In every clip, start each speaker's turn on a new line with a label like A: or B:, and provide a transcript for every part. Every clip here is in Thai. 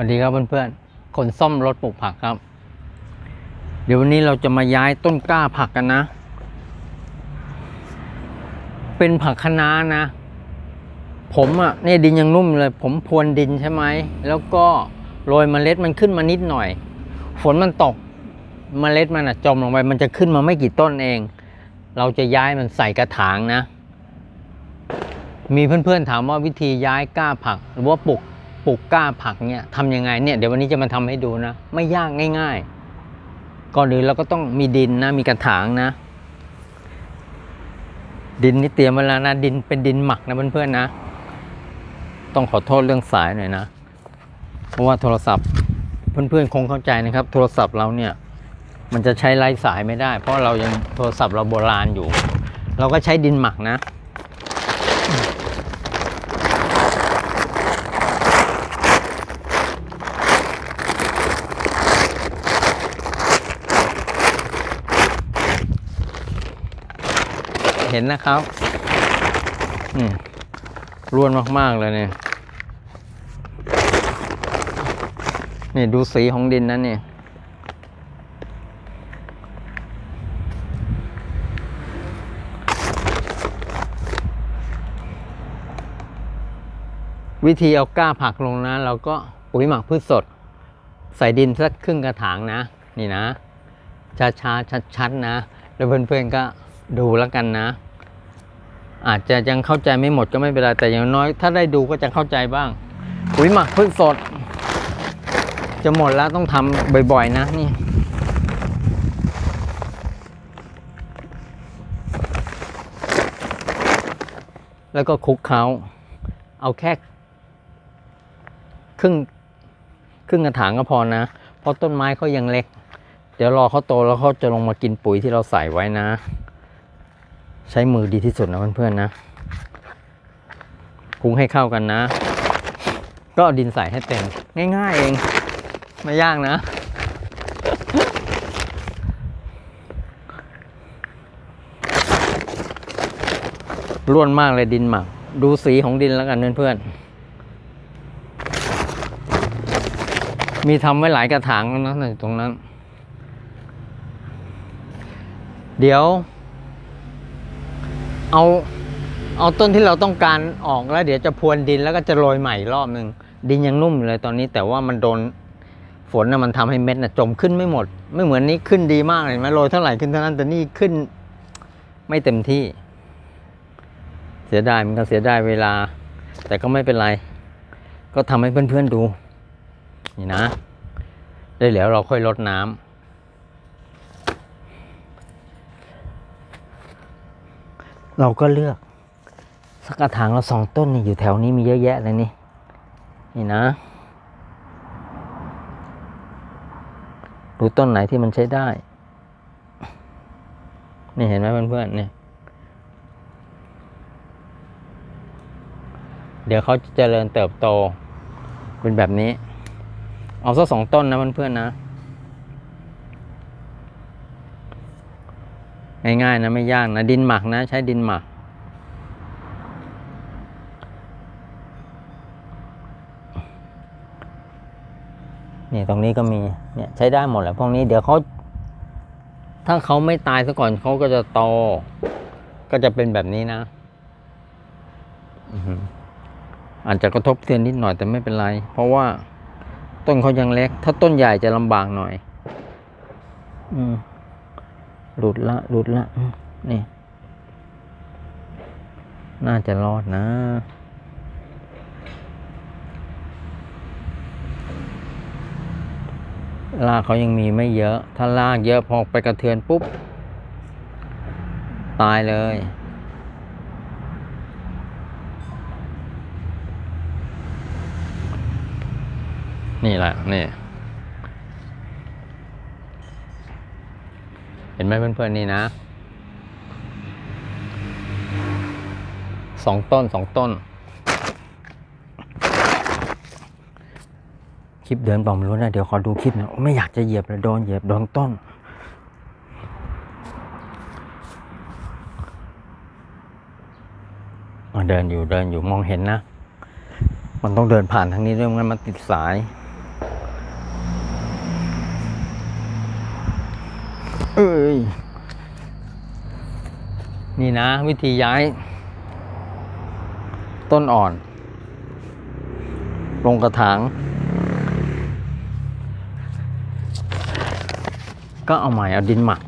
A: วัสดีครับเพื่อนๆ คนซ่อมรถปลูกผักครับ เดี๋ยววันนี้เราจะมาย้ายต้นกล้าผักกันนะ เป็นผักคะน้านะ ผมอะ่ะเนี่ยดินยังนุ่มเลย ผมพรวนดินใช่ไหม แล้วก็โรยเมล็ดมันขึ้นมานิดหน่อย ฝนมันตกเมล็ดมันอะจมลงไป มันจะขึ้นมาไม่กี่ต้นเอง เราจะย้ายมันใส่กระถางนะ มีเพื่อนๆถามว่าวิธีย้ายกล้าผัก หรือว่าปลูก ปลูกกล้าผักเนี่ยทำยังไงเนี่ยเดี๋ยววันนี้จะมาทำให้ดูนะ ไม่ยากง่าย ๆ ก่อนอื่นเราก็ต้องมีดินนะ มีกระถางนะ ดินนี่เตรียมไว้แล้วนะ ดินเป็นดินหมักนะเพื่อนๆนะ ต้องขอโทษเรื่องสายหน่อยนะ เพราะว่าโทรศัพท์เพื่อนๆคงเข้าใจนะครับ โทรศัพท์เราเนี่ย มันจะใช้ไร้สายไม่ได้ เพราะเรายังโทรศัพท์เราโบราณอยู่ เราก็ใช้ดินหมักนะ เห็นนะครับนี่ร่วนมาก ๆ เลยเนี่ยนี่ดูสีของดินนะนี่วิธีเอาก้าผักลงนะ เราก็ปุ๋ยหมักพืชสด ใส่ดินสักครึ่งกระถางนะ นี่นะช้าๆชัดๆนะ แล้วเพื่อนๆก็ ดูแล้วกันนะ อาจจะยังเข้าใจไม่หมดก็ไม่เป็นไรแต่อย่างน้อย ถ้าได้ดูก็จะเข้าใจบ้างปุ๋ยหมักพืชสด จะหมดแล้วต้องทำบ่อยๆนะนี่แล้วก็คลุกเขาเอาแค่ ครึ่งครึ่งกระถางก็พอนะ เพราะต้นไม้เขายังเล็ก เดี๋ยวรอเขาโตแล้วเขาจะลงมากินปุ๋ยที่เราใส่ไว้นะ ใช้มือดีที่สุดนะเพื่อนๆนะคลุกให้เข้ากันนะ ก็ดินใส่ให้เต็ม ง่าย ๆ เอง ไม่ยากนะ ร่วนมากเลยดินหมัก ดูสีของดินแล้วกันเพื่อนๆ มีทำไว้หลายกระถางแล้วนะตรงนั้น เดี๋ยว เอาเอาต้นที่เราต้องการออกแล้ว เดี๋ยวจะพรวนดินแล้วก็จะโรยใหม่อีกรอบหนึ่งดินยังนุ่มอยู่เลยตอนนี้ แต่ว่ามันโดนฝนนะมันทำให้เม็ดนะจมขึ้นไม่หมด ไม่เหมือนนี้ขึ้นดีมากเลยเห็นไหมโรยเท่าไหร่ขึ้นเท่านั้นแต่นี่ขึ้นไม่เต็มที่ เสียดายมันก็เสียดายเวลา แต่ก็ไม่เป็นไร ก็ทำให้เพื่อนๆดู นี่นะได้วเดี๋ยวเราค่อยลดน้ำ เราก็เลือก สักกระถางละสองต้นนี่อยู่แถวนี้มีเยอะแยะเลยนี่ นี่นะ ดูต้นไหนที่มันใช้ได้ นี่เห็นไหมเพื่อนๆเนี่ย เดี๋ยวเขาจะเจริญเติบโต เป็นแบบนี้ เอาสักสองต้นนะเพื่อนๆนะ ง่ายๆนะไม่ยากนะดินหมักนะใช้ดินหมักนี่ตรงนี้ก็มีเนี่ยใช้ได้หมดแหละพวกนี้เดี๋ยวเขาถ้าเขาไม่ตายซะก่อนเขาก็จะโตก็จะเป็นแบบนี้นะอือหือาจจะกระทบเทือนนิดหน่อยแต่ไม่เป็นไร เพราะว่าต้นเขายังเล็ก ถ้าต้นใหญ่จะลำบากหน่อย อืม หลุดละ หลุดละ นี่ น่าจะรอดนะ ลากเขายังมีไม่เยอะ ถ้าลากเยอะพอไปกระเทือนปุ๊บ ตายเลยนี่แหละนี่ เห็นไหมเพื่อนๆนี่นะสองต้นสองต้น คลิปเดินบอกไม่รู้นะ เดี๋ยวขอดูคลิปนะไม่อยากจะเหยียบเลยโดนเหยียบโดนต้น เดินอยู่เดินอยู่มองเห็นนะ มันต้องเดินผ่านทางนี้ด้วยงั้นมันติดสาย เอ้ย นี่นะ วิธีย้าย ต้นอ่อน ลงกระถาง ก็เอาใหม่เอาดินหมัก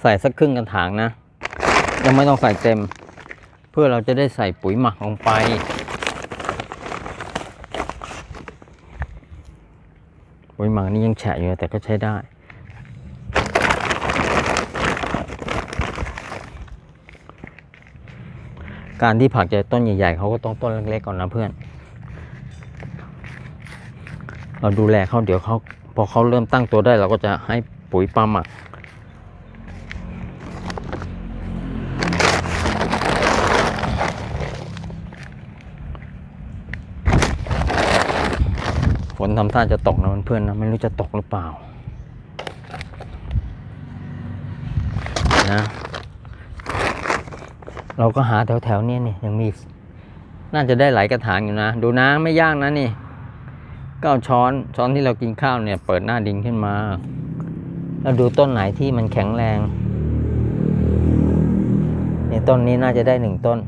A: ใส่สักครึ่งกระถางนะ ยังไม่ต้องใส่เต็ม พื่อเราจะได้ใส่ปุ๋ยหมักลงไป ปุ๋ยหมักนี่ยังแฉะอยู่แต่ก็ใช้ได้ การที่ผักจะต้นใหญ่ๆเขาก็ต้องต้นเล็กๆก่อนนะเพื่อน เราดูแลเขาเดี๋ยวเขาพอเขาเริ่มตั้งตัวได้เราก็จะให้ปุ๋ยปลาหมัก ฝนทำท่าจะตกนะเพื่อนๆนะไม่รู้จะตกหรือเปล่า นะ เราก็หาแถวๆนี้นี่ยังมี น่าจะได้หลายกระถางอยู่นะ ดูนะไม่ยากนะนี่ก็เอาช้อนช้อนที่เรากินข้าวเนี่ย เปิดหน้าดินขึ้นมา แล้วดูต้นไหนที่มันแข็งแรงเนี่ยต้นนี้น่าจะได้หนึ่งต้น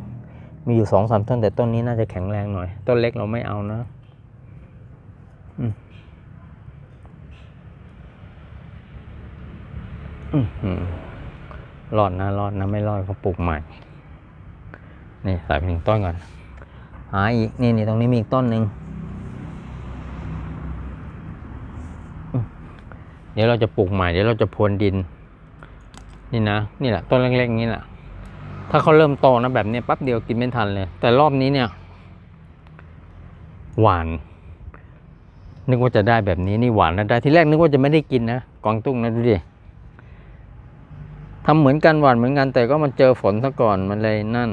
A: มีอยู่สองสามต้นแต่ต้นนี้น่าจะแข็งแรงหน่อย ต้นเล็กเราไม่เอานะ รอดนะรอดนะไม่รอดก็ปลูกใหม่ นี่ส่ไปหนึ่งต้นก่อนหาอีกนี่นี่ตรงนี้มีอีกต้นหนึ่งเดี๋ยวเราจะปลูกใหม่เดี๋ยวเราจะพรวนดิน นี่นะนี่แหละต้นเล็กๆนี้แหละถ้าเขาเริ่มโตนะแบบนี้ปั๊บเดียวกินไม่ทันเลย แต่รอบนี้เนี่ย หวาน นึกว่าจะได้แบบนี้นี่หวานนะได้ที่แรกนึกว่าจะไม่ได้กินนะกวางตุ้งนะดูดิทำเหมือนกันหวานเหมือนกันแต่ก็มันเจอฝนซะก่อนมันเลยนั่น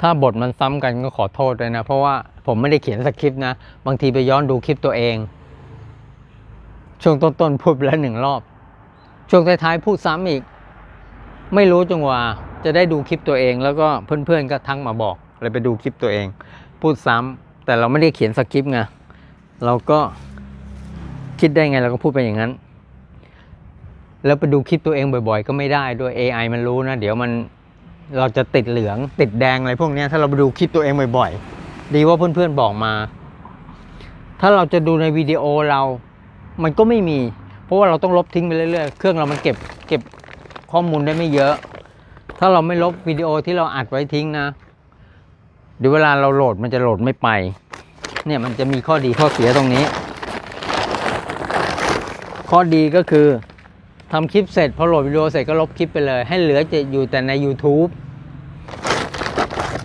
A: ถ้าบทมันซ้ำกันก็ขอโทษด้วยนะ เพราะว่าผมไม่ได้เขียนสคริปต์นะ บางทีไปย้อนดูคลิปตัวเอง ช่วงต้นๆพูดไปแล้วหนึ่งรอบ ช่วงท้ายๆพูดซ้ำอีก ไม่รู้จังหวะจะได้ดูคลิปตัวเอง แล้วก็เพื่อนๆก็ทักมาบอกเลยไปดูคลิปตัวเอง พูดซ้ำแต่เราไม่ได้เขียนสคริปต์ไงเราก็คิดได้ไงเราก็พูดไปอย่างนั้น แล้วไปดูคลิปตัวเองบ่อย ๆ ก็ไม่ได้ด้วย AI มันรู้นะ เดี๋ยวมันเราจะติดเหลืองติดแดงอะไรพวกนี้ถ้าเราไปดูคลิปตัวเองบ่อยๆ ดีว่าเพื่อนๆบอกมา ถ้าเราจะดูในวิดีโอเรา มันก็ไม่มี เพราะว่าเราต้องลบทิ้งไปเรื่อยๆ เครื่องเรามันเก็บเก็บ ข้อมูลได้ไม่เยอะ ถ้าเราไม่ลบวิดีโอที่เราอัดไว้ทิ้งนะเดี๋ยวเวลาเราโหลดมันจะโหลดไม่ไป เนี่ยมันจะมีข้อดีข้อเสียตรงนี้ ข้อดีก็คือทำคลิปเสร็จพอโหลดวิดีโอเสร็จก็ลบคลิปไปเลย ให้เหลือจะอยู่แต่ใน YouTube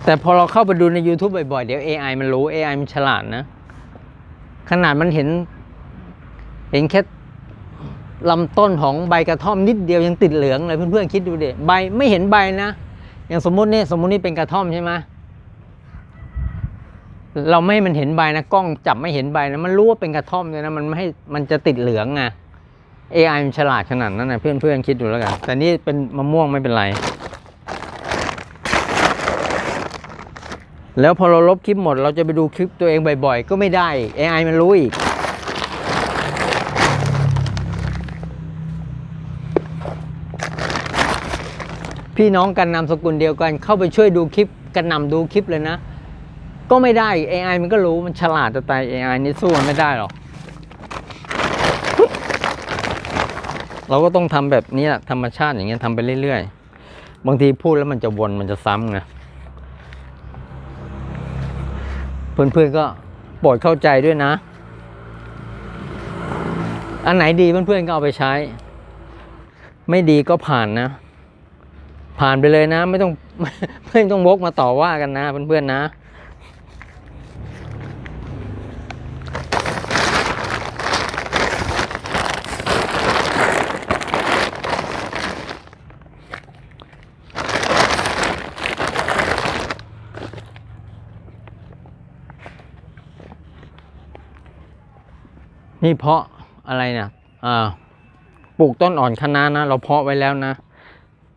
A: แต่พอเราเข้าไปดูใน YouTube บ่อยๆ เดี๋ยว AI มันรู้ AI มันฉลาดนะ ขนาดมันเห็น เห็นแค่ ลำต้นของใบกระท่อมนิดเดียวยังติดเหลืองเลยเพื่อนๆคิดดูดิใบไม่เห็นใบนะ อย่างสมมุติเนี่ยสมมุตินี่เป็นกระท่อมใช่ไหมเราไม่มันเห็นใบนะกล้องจับไม่เห็นใบนะมันรู้ว่าเป็นกระท่อมเลยนะมันไม่ให้มันจะติดเหลืองไง AI มันฉลาดขนาดนั้นนะเพื่อนๆคิดดูแล้วกัน แต่นี่เป็นมะม่วงไม่เป็นไร แล้วพอเราลบคลิปหมด เราจะไปดูคลิปตัวเองบ่อยๆ ก็ไม่ได้ AI มันรู้อีก พี่น้องกันนามสกุลเดียวกัน เข้าไปช่วยดูคลิปกันนำดูคลิปเลยนะ ก็ไม่ได้ AI มันก็รู้มันฉลาดจะตาย AI นี่สู้มันไม่ได้หรอกเราก็ต้องทำแบบนี้แหละธรรมชาติอย่างเงี้ยทำไปเรื่อยๆ บางทีพูดแล้วมันจะวนมันจะซ้ำไงเพื่อนๆก็โปรดเข้าใจด้วยนะ อันไหนดีเพื่อนๆก็เอาไปใช้ ไม่ดีก็ผ่านนะ ผ่านไปเลยนะ ไม่ต้องไม่ต้องวกมาต่อว่ากันนะเพื่อนๆนะ นี่เพาะอะไรเนี่ยอ่าปลูกต้นอ่อนคะน้านะ เราเพาะไว้แล้วนะ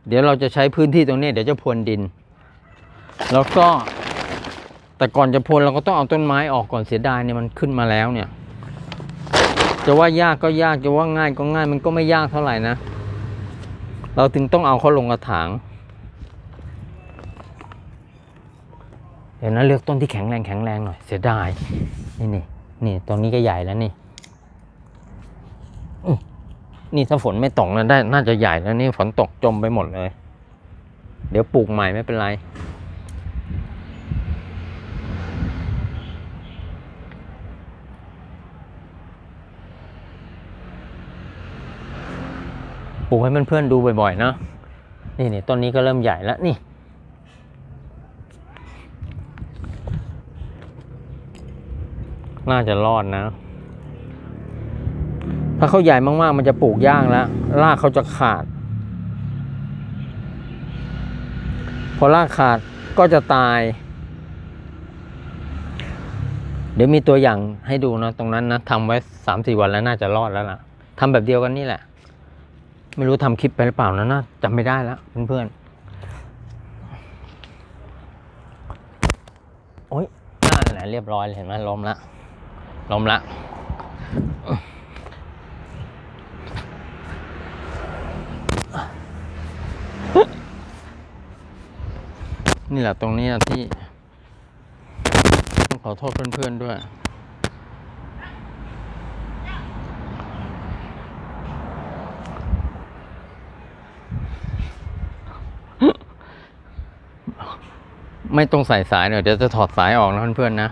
A: เดี๋ยวเราจะใช้พื้นที่ตรงนี้ เดี๋ยวจะพรวนดิน แล้วก็ แต่ก่อนจะพรวนเราก็ต้องเอาต้นไม้ออกก่อนเสียดายเนี่ยมันขึ้นมาแล้วเนี่ย จะว่ายากก็ยากจะว่าง่ายก็ง่ายมันก็ไม่ยากเท่าไหร่นะ เราถึงต้องเอาเขาลงกระถาง เดี๋ยวนะเลือกต้นที่แข็งแรงแข็งแรงหน่อยเสียดาย นี่นี่นี่ตรงนี้ก็ใหญ่แล้วนี่ นี่ถ้าฝนไม่ตกนะได้ น่าจะใหญ่แล้วนี่ฝนตกจมไปหมดเลย เดี๋ยวปลูกใหม่ไม่เป็นไร ปลูกให้เพื่อนๆดูบ่อยๆนะนี่นี่ต้นนี้ก็เริ่มใหญ่แล้วนี่น่าจะรอดนะ ถ้าเขาใหญ่มากๆ มันจะปลูกยากแล้วรากเขาจะขาด พอรากขาดก็จะตาย เดี๋ยวมีตัวอย่างให้ดูนะ ตรงนั้นนะทำไว้สามสี่วันแล้วน่าจะรอดแล้วล่ะทำแบบเดียวกันนี่แหละ ไม่รู้ทำคลิปไปหรือเปล่านะนะจำไม่ได้แล้วเพื่อนๆโอ้ยนั่นแหละเรียบร้อยเลยเห็นไหมล้มละล้มละ นี่แหละตรงนี้นะที่ ต้องขอโทษเพื่อนๆด้วย ไม่ต้องใส่สายเดี๋ยเดี๋ยวจะถอดสายออกนะเพื่อนๆนะ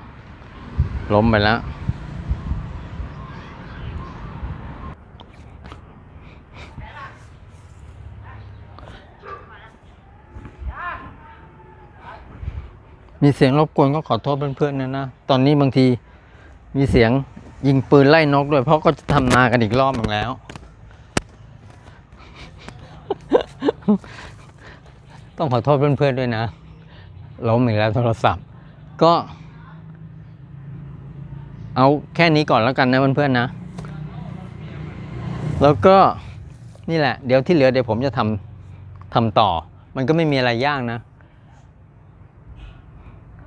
A: ล้มไปแล้ว มีเสียงรบกวนก็ขอโทษเพื่อนๆนะนะ ตอนนี้บางทีมีเสียงยิงปืนไล่นกด้วย เพราะก็จะทำนากันอีกรอบหนึ่งแล้ว ต้องขอโทษเพื่อนๆด้วยนะล้มอีกแล้วโทรศัพท์ ก็ เอาแค่นี้ก่อนแล้วกันนะเพื่อนๆนะ แล้วก็นี่แหละ เดี๋ยวที่เหลือเดี๋ยวผมจะทำทำต่อ มันก็ไม่มีอะไรยากนะ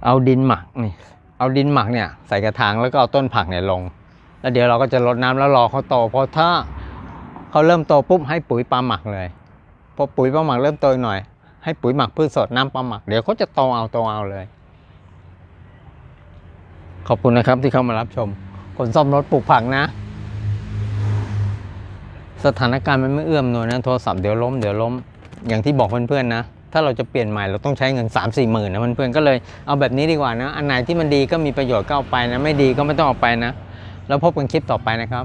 A: เอาดินหมักนี่ เอาดินหมักเนี่ยใส่กระถางแล้วก็เอาต้นผักเนี่ยลง แล้วเดี๋ยวเราก็จะรดน้ำแล้วรอเขาโตเพราะถ้าเขาเริ่มโตปุ๊บให้ปุ๋ยปลาหมักเลยพอปุ๋ยปลาหมักเริ่มโตหน่อย ให้ปุ๋ยหมักพืชสดน้ำปลาหมักเดี๋ยวเขาจะโตเอาโตเอาเลย ขอบคุณนะครับที่เข้ามารับชม คนซ่อมรถปลูกผักนะ สถานการณ์มันไม่เอื้อมหน่วยนะโทรศัพท์เดี๋ยวล้มเดี๋ยวล้มอย่างที่บอกเพื่อนๆนะ ถ้าเราจะเปลี่ยนใหม่เราต้องใช้เงิน 3 4หมื่นนะเพื่อนๆก็เลยเอาแบบนี้ดีกว่านะ อันไหนที่มันดีก็มีประโยชน์ก็เอาไปนะไม่ดีก็ไม่ต้องเอาไปนะ แล้วพบกันคลิปต่อไปนะครับ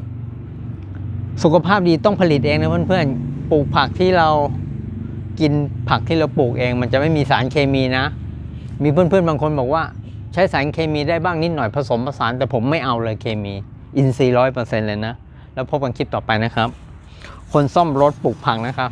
A: สุขภาพดีต้องผลิตเองนะเพื่อนๆปลูกผักที่เรากินผักที่เราปลูกเอง มันจะไม่มีสารเคมีนะ มีเพื่อนๆบางคนบอกว่า ใช้สารเคมีได้บ้างนิดหน่อยผสมผสานแต่ผมไม่เอาเลยเคมี อินทรีย์ร้อยเปอร์เซ็นต์เลยนะ แล้วพบกันคลิปต่อไปนะครับ คนซ่อมรถปลูกผักนะครับ